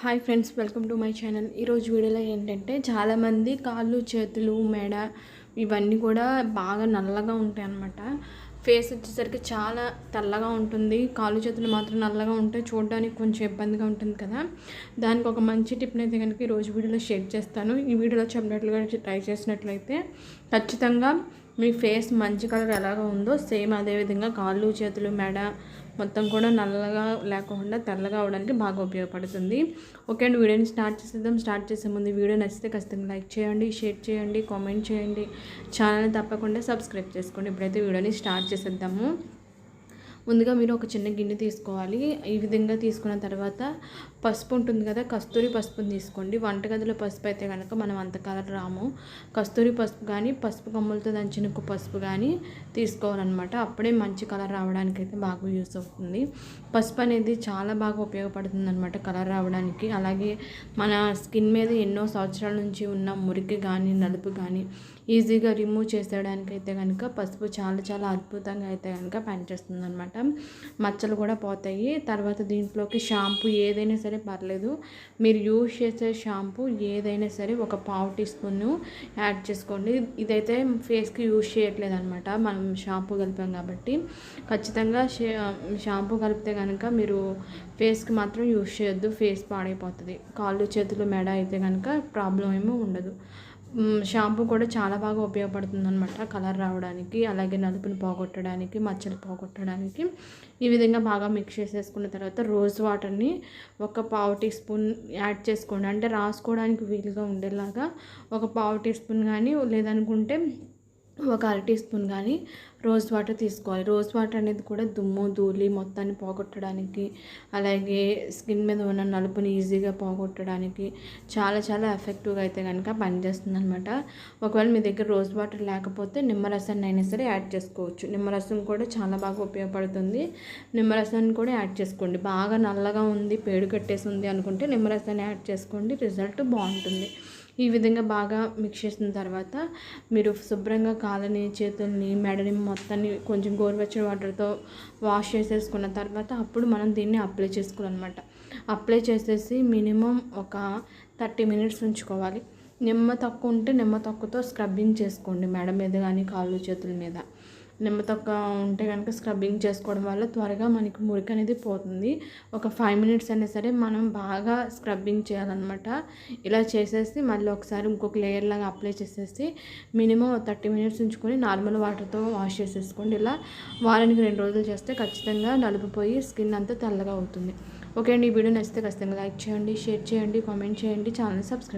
Hi friends welcome to my channel. ఈరోజు వీడియోలో ఏంటంటే చాలామంది కాళ్ళు చేతులు మెడ ఇవన్నీ కూడా బాగా నల్లగా ఉంటాయి అన్నమాట. ఫేస్ వచ్చేసరికి చాలా తెల్లగా ఉంటుంది. కాళ్ళు చేతులు మాత్రం నల్లగా ఉంటే చూడడానికి కొంచెం ఇబ్బందిగా ఉంటుంది కదా. దానికి ఒక మంచి టిప్ని అయితే కనుక ఈరోజు వీడియోలో షేర్ చేస్తాను. ఈ వీడియోలో చెప్పినట్లుగా ట్రై చేసినట్లయితే ఖచ్చితంగా మీ ఫేస్ మంచి కలర్ ఎలాగ ఉందో సేమ్ అదేవిధంగా కాళ్ళు చేతులు మెడ మొత్తం కూడా నల్లగా లేకుండా తెల్లగా అవడానికి బాగా ఉపయోగపడుతుంది. ఓకే అండి వీడియోని స్టార్ట్ చేసేద్దాం. స్టార్ట్ చేసే ముందు వీడియో నచ్చితే ఖచ్చితంగా లైక్ చేయండి షేర్ చేయండి కామెంట్ చేయండి. ఛానల్ తప్పకుండా సబ్స్క్రైబ్ చేసుకోండి. ఇప్పుడైతే వీడియోని స్టార్ట్ చేసేద్దాము. ముందుగా మీరు ఒక చిన్న గిన్నె తీసుకోవాలి. ఈ విధంగా తీసుకున్న తర్వాత పసుపు ఉంటుంది కదా కస్తూరి పసుపుని తీసుకోండి. వంటగదిలో పసుపు అయితే కనుక మనం అంత కలర్ రాము. కస్తూరి పసుపు కానీ పసుపు కొమ్మలతో దంచిన పసుపు కానీ తీసుకోవాలన్నమాట. అప్పుడే మంచి కలర్ రావడానికి అయితే బాగా యూస్ అవుతుంది. పసుపు అనేది చాలా బాగా ఉపయోగపడుతుంది అనమాట కలర్ రావడానికి. అలాగే మన స్కిన్ మీద ఎన్నో సంవత్సరాల నుంచి ఉన్న మురికి కానీ నలుపు కానీ ఈజీగా రిమూవ్ చేసేయడానికి అయితే కనుక పసుపు చాలా చాలా అద్భుతంగా అయితే కనుక పనిచేస్తుంది అనమాట మచ్చలు కూడా పోతాయి. తర్వాత దీంట్లోకి షాంపూ ఏదైనా సరే పర్లేదు. మీరు యూజ్ చేసే షాంపూ ఏదైనా సరే ఒక పావు టీ స్పూన్ యాడ్ చేసుకోండి. ఇదైతే ఫేస్కి యూజ్ చేయట్లేదు అనమాట మనం షాంపూ కలిపాం కాబట్టి. ఖచ్చితంగా షాంపూ కలిపితే కనుక మీరు ఫేస్కి మాత్రం యూజ్ చేయొద్దు. ఫేస్ పాడైపోతుంది. కాళ్ళు చేతులు మెడ అయితే కనుక ప్రాబ్లం ఏమో ఉండదు. షాంపూ కూడా చాలా బాగా ఉపయోగపడుతుంది అనమాట కలర్ రావడానికి అలాగే నలుపుని పోగొట్టడానికి మచ్చలు పోగొట్టడానికి. ఈ విధంగా బాగా మిక్స్ చేసేసుకున్న తర్వాత రోజ్ వాటర్ని ఒక పావు టీ స్పూన్ యాడ్ చేసుకోండి. అంటే రాసుకోవడానికి వీలుగా ఉండేలాగా ఒక పావు టీ స్పూన్ కానీ లేదనుకుంటే ఒక అర టీ స్పూన్ కానీ రోజ్ వాటర్ తీసుకోవాలి. రోజ్ వాటర్ అనేది కూడా దుమ్ము ధూళి మొత్తాన్ని పోగొట్టడానికి అలాగే స్కిన్ మీద ఉన్న నలుపుని ఈజీగా పోగొట్టడానికి చాలా చాలా ఎఫెక్టివ్గా అయితే కనుక పనిచేస్తుంది అనమాట ఒకవేళ మీ దగ్గర రోజ్ వాటర్ లేకపోతే నిమ్మరసాన్ని అయినా సరే యాడ్ చేసుకోవచ్చు. నిమ్మరసం కూడా చాలా బాగా ఉపయోగపడుతుంది. నిమ్మరసాన్ని కూడా యాడ్ చేసుకోండి. బాగా నల్లగా ఉంది పేడు కట్టేసి ఉంది అనుకుంటే నిమ్మరసాన్ని యాడ్ చేసుకోండి. రిజల్ట్ బాగుంటుంది. ఈ విధంగా బాగా మిక్స్ చేసిన తర్వాత మీరు శుభ్రంగా కాలని చేతుల్ని మెడని మొత్తాన్ని కొంచెం గోరువెచ్చని వాటర్తో వాష్ చేసేసుకున్న తర్వాత అప్పుడు మనం దీన్ని అప్లై చేసుకోవాలన్నమాట. అప్లై చేసేసి మినిమం ఒక థర్టీ మినిట్స్ ఉంచుకోవాలి. నిమ్మ తక్కువ ఉంటే నిమ్మ తక్కువతో స్క్రబ్బింగ్ చేసుకోండి మెడ మీద కానీ కాళ్ళు చేతుల మీద. నిమ్మతొక్క ఉంటే కనుక స్క్రబ్బింగ్ చేసుకోవడం వల్ల త్వరగా మనకి మురికి అనేది పోతుంది. ఒక ఫైవ్ మినిట్స్ అయినా సరే మనం బాగా స్క్రబ్బింగ్ చేయాలన్నమాట. ఇలా చేసేసి మళ్ళీ ఒకసారి ఇంకొక లేయర్ లాగా అప్లై చేసేసి మినిమం థర్టీ మినిట్స్ ఉంచుకొని నార్మల్ వాటర్తో వాష్ చేసేసుకోండి. ఇలా వారానికి రెండు రోజులు చేస్తే ఖచ్చితంగా నలుపుపోయి స్కిన్ అంతా తెల్లగా అవుతుంది. ఓకే అండి ఈ వీడియో నచ్చితే ఖచ్చితంగా లైక్ చేయండి షేర్ చేయండి కామెంట్ చేయండి ఛానల్ సబ్స్క్రైబ్